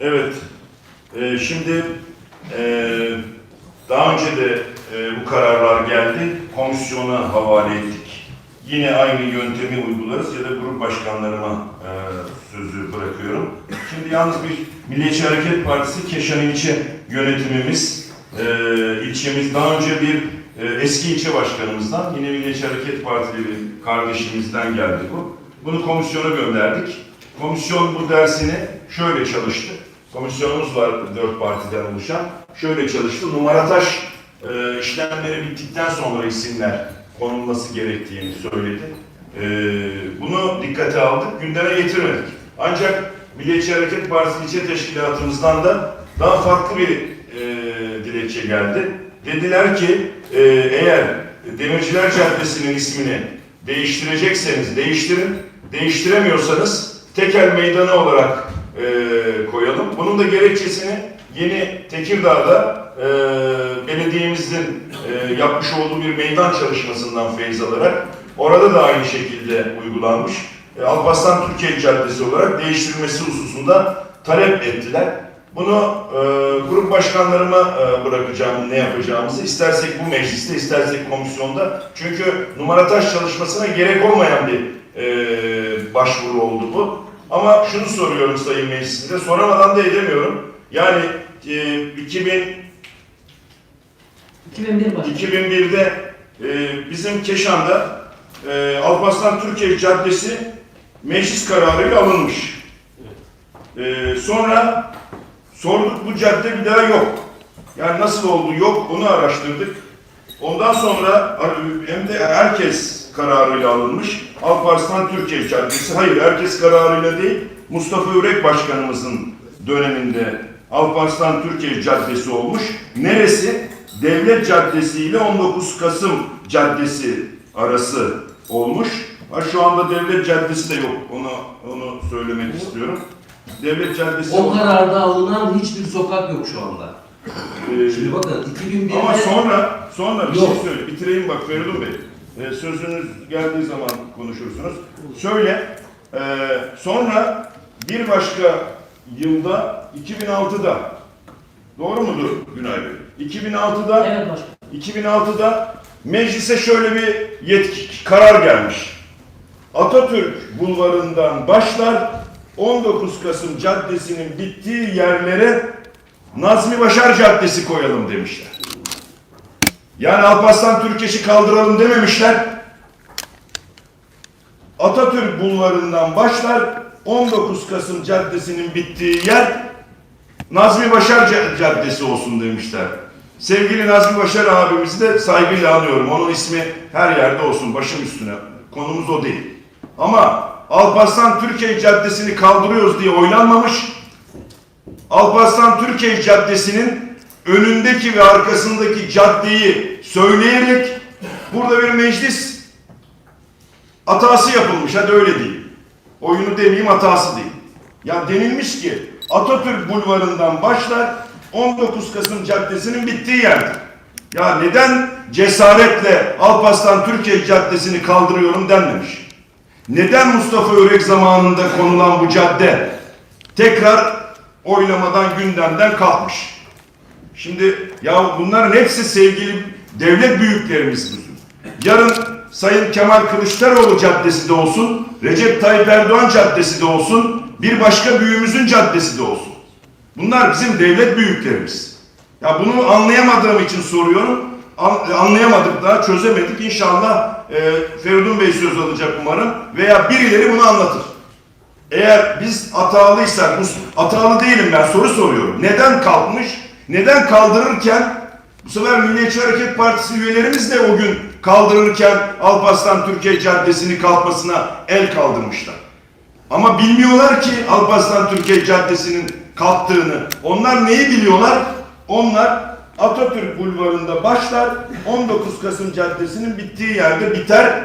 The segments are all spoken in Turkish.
Evet. Ee, şimdi ee, daha önce de ee, bu kararlar geldi. Komisyona havale ettik. Yine aynı yöntemi uygularız ya da grup başkanlarıma ee, sözü bırakıyorum. Şimdi yalnız bir Milliyetçi Hareket Partisi Keşan İlçe yönetimimiz, ee, ilçemiz daha önce bir ee, eski ilçe başkanımızdan, yine Milliyetçi Hareket Partili kardeşimizden geldi bu. Bunu komisyona gönderdik. Komisyon bu dersini şöyle çalıştı. Komisyonumuz var dört partiden oluşan. Şöyle çalıştı. Numarataş e, işlemleri bittikten sonra isimler konulması gerektiğini söyledi. E, bunu dikkate aldık, gündeme getirmedik. Ancak Milliyetçi Hareket Partisi ilçe teşkilatımızdan da daha farklı bir e, dilekçe geldi. Dediler ki e, eğer Demirciler Caddesi'nin ismini değiştirecekseniz değiştirin, değiştiremiyorsanız tekel meydanı olarak e, koyalım. Bunun da gerekçesini yeni Tekirdağ'da e, belediyemizin e, yapmış olduğu bir meydan çalışmasından feyz alarak orada da aynı şekilde uygulanmış. E, Alparslan Türkiye Caddesi olarak değiştirilmesi hususunda talep ettiler. Bunu e, grup başkanlarıma e, bırakacağım ne yapacağımızı. İstersek bu mecliste, istersek komisyonda. Çünkü numarataş çalışmasına gerek olmayan bir e, başvuru oldu bu. Ama şunu soruyorum Sayın Meclisinde, soramadan da edemiyorum. Yani e, 2000 2001 başkanı. 2001'de e, bizim Keşan'da e, Alparslan Türkiye Caddesi meclis kararıyla alınmış. E, sonra sorduk bu cadde bir daha yok. Yani nasıl oldu yok onu araştırdık. Ondan sonra hem de herkes kararıyla alınmış. Alparslan Türkiye Caddesi. Hayır herkes kararıyla değil. Mustafa Ürek Başkanımızın döneminde Alparslan Türkiye Caddesi olmuş. Neresi? Devlet Caddesi ile 19 Kasım Caddesi arası olmuş. Ha, şu anda Devlet Caddesi de yok. Onu onu söylemek istiyorum. Devlet Caddesi O kararda alınan hiçbir sokak yok şu anda. Ee, Şimdi bakın 2001'de Ama sonra, sonra bir Yok. şey söyle. Bitireyim bak Feridun Bey. Ee, sözünüz geldiği zaman konuşursunuz. Söyle. Ee, sonra bir başka yılda 2006'da doğru mudur Günay Bey? 2006'da Evet başkanım. 2006'da meclise şöyle bir yetki karar gelmiş. Atatürk bulvarından başlar 19 Kasım Caddesi'nin bittiği yerlere Nazmi Başar Caddesi koyalım demişler. Yani Alparslan Türkeş'i kaldıralım dememişler. Atatürk bulvarından başlar 19 Kasım Caddesi'nin bittiği yer Nazmi Başar Ca- Caddesi olsun demişler. Sevgili Nazmi Başar abimizi de saygıyla anıyorum. Onun ismi her yerde olsun, başım üstüne. Konumuz o değil. Ama Alparslan Türkiye Caddesi'ni kaldırıyoruz diye oylanmamış. Alparslan Türkiye Caddesi'nin önündeki ve arkasındaki caddeyi söyleyerek burada bir meclis hatası yapılmış. Hadi öyle değil. Oyunu demeyeyim hatası değil. Ya denilmiş ki Atatürk Bulvarı'ndan başlar 19 Kasım Caddesi'nin bittiği yerde. Ya neden cesaretle Alparslan Türkiye Caddesi'ni kaldırıyorum denmemiş. Neden Mustafa Örek zamanında konulan bu cadde tekrar oylamadan gündemden kalkmış? Şimdi ya bunların hepsi sevgili devlet büyüklerimiz bizim. Yarın Sayın Kemal Kılıçdaroğlu Caddesi de olsun, Recep Tayyip Erdoğan Caddesi de olsun, bir başka büyüğümüzün caddesi de olsun. Bunlar bizim devlet büyüklerimiz. Ya bunu anlayamadığım için soruyorum. An- Anlayamadık da çözemedik. İnşallah e, Feridun Bey söz alacak umarım veya birileri bunu anlatır. Eğer biz hatalıysak, hatalı değilim ben soru soruyorum. Neden kalkmış? Neden kaldırırken bu sefer Milliyetçi Hareket Partisi üyelerimiz de o gün kaldırırken Alparslan Türkiye Caddesi'ni kalkmasına el kaldırmışlar. Ama bilmiyorlar ki Alparslan Türkiye Caddesi'nin kalktığını. Onlar neyi biliyorlar? Onlar Atatürk Bulvarı'nda başlar, 19 Kasım Caddesi'nin bittiği yerde biter.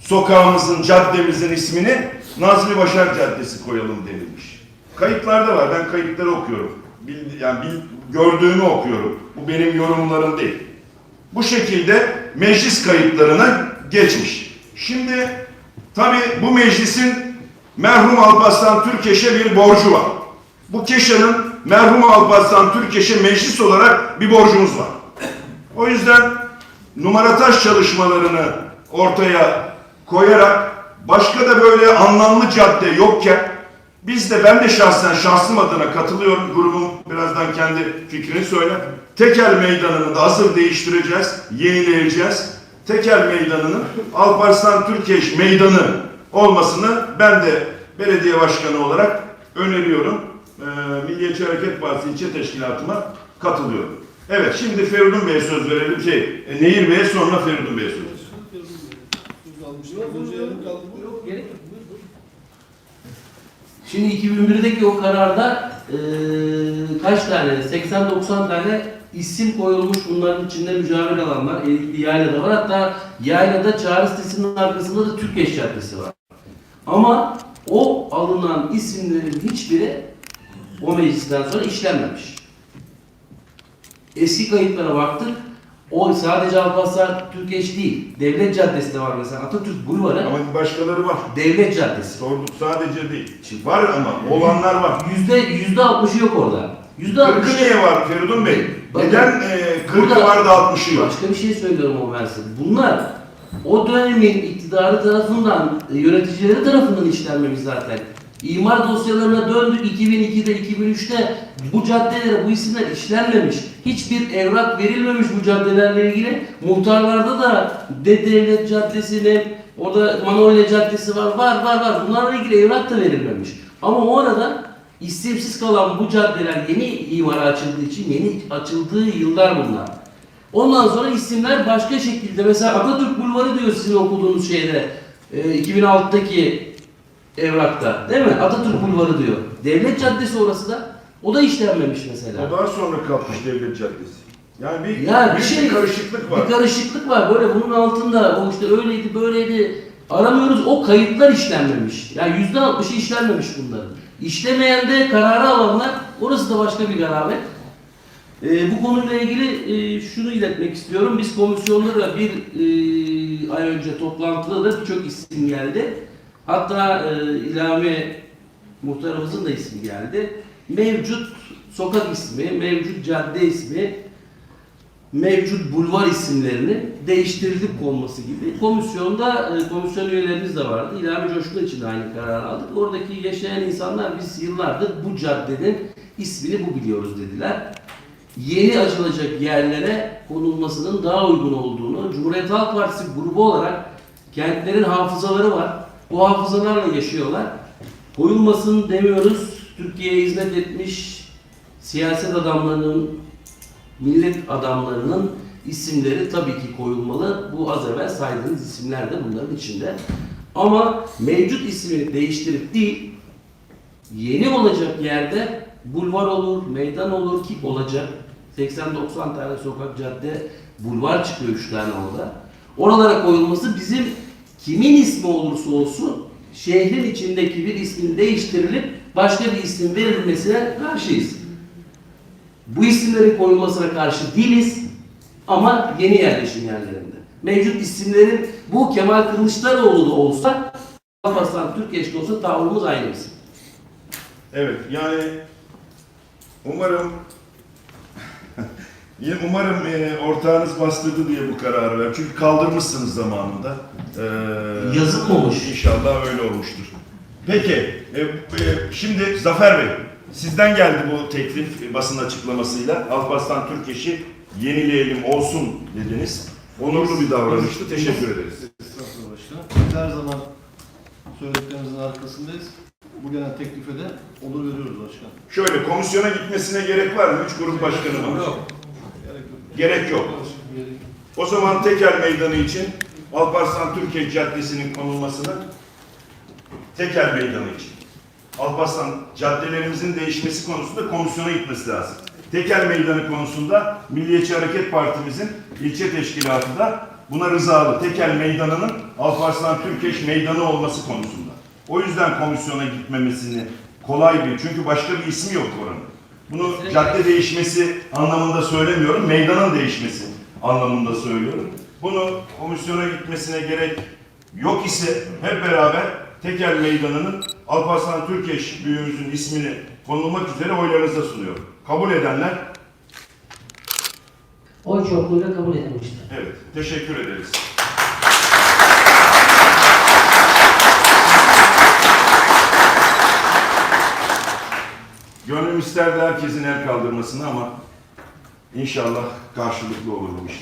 Sokağımızın, caddemizin ismini Nazmi Başar Caddesi koyalım denilmiş. Kayıtlarda var. Ben kayıtları okuyorum. Bil- yani bil- gördüğümü okuyorum. Bu benim yorumlarım değil. Bu şekilde meclis kayıtlarına geçmiş. Şimdi tabi bu meclisin merhum Alparslan Türkeş'e bir borcu var. Bu Keşan'ın merhum Alparslan Türkeş'e meclis olarak bir borcumuz var. O yüzden numarataş çalışmalarını ortaya koyarak başka da böyle anlamlı cadde yokken biz de ben de şahsen şahsım adına katılıyorum. Grubum birazdan kendi fikrini söyler. Tekel meydanını da hazır değiştireceğiz, yenileyeceğiz. Tekel meydanının Alparslan Türkeş meydanı olmasını ben de belediye başkanı olarak öneriyorum. Ee, Milliyetçi Hareket Partisi ilçe teşkilatıma katılıyorum. Evet şimdi Feridun Bey'e söz verelim. Şey, e, Nehir Bey'e sonra Feridun Bey'e söz verelim. Şimdi 2001'deki o kararda eee, kaç tane, 80-90 tane isim koyulmuş bunların içinde mücadele alanlar, Erikli Yayla'da var. Hatta Yayla'da Çağrı sitesinin arkasında da Türkeş Caddesi var. Ama o alınan isimlerin hiçbiri o meclisten sonra işlenmemiş. Eski kayıtlara baktık. O sadece Alparslan Türkeş değil. Devlet Caddesi de var mesela. Atatürk Bulvarı Ama başkaları var. Devlet Caddesi. Sorduk sadece değil. Var ama olanlar var. Yüzde yüzde altmışı yok orada. Yüzde Kırkı altmışı niye var Feridun Bey? Bakın, Neden e, kırkı burada- var da altmışı yok? Başka bir şey söylüyorum o ben size. Bunlar o dönemin iktidarı tarafından, e, yöneticileri tarafından işlenmemiş zaten. İmar dosyalarına döndük 2002'de, 2003'te bu caddelere bu isimler işlenmemiş. Hiçbir evrak verilmemiş bu caddelerle ilgili. Muhtarlarda da de Devlet Caddesi ne, orada Manolya Caddesi var, var, var, var. Bunlarla ilgili evrak da verilmemiş. Ama o arada isimsiz kalan bu caddeler yeni imara açıldığı için yeni açıldığı yıllar bunlar. Ondan sonra isimler başka şekilde mesela Atatürk Bulvarı diyor sizin okuduğunuz şeyde e, 2006'daki evrakta değil mi? Atatürk Bulvarı diyor. Devlet Caddesi orası da. O da işlenmemiş mesela. O daha sonra kalkmış Devlet Caddesi. Yani bir, Ya bir büyük şey, bir karışıklık var. Bir karışıklık var. Böyle bunun altında o işte öyleydi böyleydi. Aramıyoruz. O kayıtlar işlenmemiş. Yani yüzde altmışı işlenmemiş bunların. İşlemeyen de kararı alanlar orası da başka bir garabet. Ee, bu konuyla ilgili e, şunu iletmek istiyorum. Biz komisyonlara bir e, ay önce toplantıda da birçok isim geldi. Hatta e, ilave muhtarımızın da ismi geldi. Mevcut sokak ismi, mevcut cadde ismi, mevcut bulvar isimlerini değiştirilip konması gibi. Komisyonda e, komisyon üyelerimiz de vardı. İlhami Coşkun için de aynı kararı aldık. Oradaki yaşayan insanlar biz yıllardır bu caddenin ismini bu biliyoruz dediler. Yeni açılacak yerlere konulmasının daha uygun olduğunu, Cumhuriyet Halk Partisi grubu olarak kentlerin hafızaları var. Bu hafızalarla yaşıyorlar. Koyulmasın demiyoruz. Türkiye'ye hizmet etmiş siyaset adamlarının millet adamlarının isimleri tabii ki koyulmalı. Bu az evvel saydığınız isimler de bunların içinde. Ama mevcut ismini değiştirip değil, yeni olacak yerde bulvar olur, meydan olur ki olacak. 80-90 tane sokak, cadde, bulvar çıkıyor 3 tane orada. Oralara koyulması bizim kimin ismi olursa olsun şehrin içindeki bir ismin değiştirilip başka bir isim verilmesine karşıyız. Bu isimlerin koyulmasına karşı değiliz ama yeni yerleşim yerlerinde. Mevcut isimlerin bu Kemal Kılıçdaroğlu da olsa Alparslan Türkeş'te olsa tavrımız aynı bizim. Evet yani umarım umarım e, ortağınız bastırdı diye bu kararı ver. Çünkü kaldırmışsınız zamanında. Ee, Yazılmamış. İnşallah öyle olmuştur. Peki e, e, şimdi Zafer Bey sizden geldi bu teklif e, basın açıklamasıyla. Alparslan Türkeş'i yenileyelim olsun dediniz. Onurlu bir davranıştı. Teşekkür ederiz. Estağfurullah başkanım. Biz her zaman söylediklerinizin arkasındayız. Bu gelen teklife de olur veriyoruz başkanım. Şöyle komisyona gitmesine gerek var mı? Üç grup başkanı var. Gerek yok. Gerek yok. O zaman Tekel Meydanı için Alparslan Türkiye Caddesi'nin konulmasını Tekel Meydanı için. Alparslan caddelerimizin değişmesi konusunda komisyona gitmesi lazım. Tekel Meydanı konusunda Milliyetçi Hareket Partimizin ilçe teşkilatı da buna rızalı. Tekel Meydanı'nın Alparslan Türkeş Meydanı olması konusunda. O yüzden komisyona gitmemesini kolay bir, çünkü başka bir ismi yok oranın. Bunu cadde değişmesi anlamında söylemiyorum, meydanın değişmesi anlamında söylüyorum. Bunu komisyona gitmesine gerek yok ise hep beraber Tekel Meydanı'nın Alparslan Türkeş büyüğümüzün ismini konulmak üzere oylarınıza sunuyorum. Kabul edenler, Oy çokluğuyla kabul edilmiştir. evet, teşekkür ederiz. Gönlüm isterdi herkesin el kaldırmasını ama inşallah karşılıklı olur bu iş.